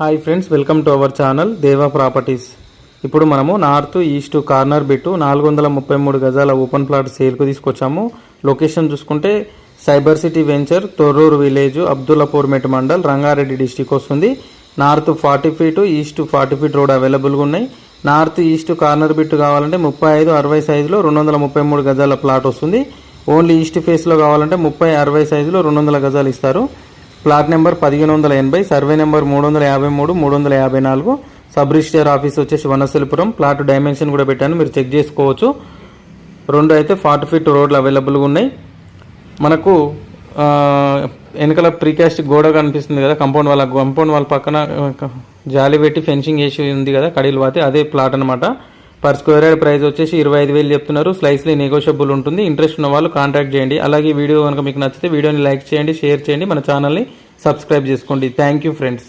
Hi friends welcome to our channel Deva properties ఇప్పుడు మనము north east corner bit నాలుగు వందల ముప్పై మూడు గజాల ఓపెన్ ప్లాట్ సేల్కు తీసుకొచ్చాము. లొకేషన్ చూసుకుంటే cyber city venture Thorrur village Abdullapurmet mandal Rangareddy district వస్తుంది. North forty feet east forty feet road అవైలబుల్గా ఉన్నాయి. నార్త్ ఈస్ట్ కార్నర్ బిట్టు కావాలంటే ముప్పై ఐదు అరవై సైజులో రెండు వందల ముప్పై మూడు గజాల ప్లాట్ వస్తుంది. ఓన్లీ ఈస్ట్ ఫేస్లో కావాలంటే ముప్పై అరవై సైజులో రెండు వందల గజాలు ఇస్తారు. ప్లాట్ నెంబర్ పదిహేను వందల ఎనభై సర్వే నెంబర్ మూడు వందల యాభై మూడు మూడు వందల యాభై నాలుగు. సబ్ రిజిస్టర్ ఆఫీస్ వచ్చేసి వనస్థలిపురం. ప్లాట్ డైమెన్షన్ కూడా పెట్టాను మీరు చెక్ చేసుకోవచ్చు. రెండు అయితే ఫార్టీ ఫీట్ రోడ్లు అవైలబుల్గా ఉన్నాయి. మనకు వెనకాల ప్రీకాస్ట్ గోడ కనిపిస్తుంది కదా కంపౌండ్ వాళ్ళ కంపౌండ్ వాళ్ళ పక్కన జాలి పెట్టి ఫెన్సింగ్ వేసి ఉంది కదా కడీలు వాతి అదే ప్లాట్ అనమాట పర్ స్క్వేర్ యార్డ్ ప్రైస్ వచ్చేసి ఇరవై ఐదు వేలు చెప్తున్నారు. స్లైస్లీ నెగోషియబుల్ ఉంటుంది. ఇంట్రెస్ట్ ఉన్న వాళ్ళు కాంటాక్ట్ చేయండి. అలాగే వీడియో కనుక మీకు నచ్చితే వీడియోని లైక్ చేయండి షేర్ చేయండి. మన ఛానల్ని సబ్స్క్రైబ్ చేసుకోండి. Thank you friends.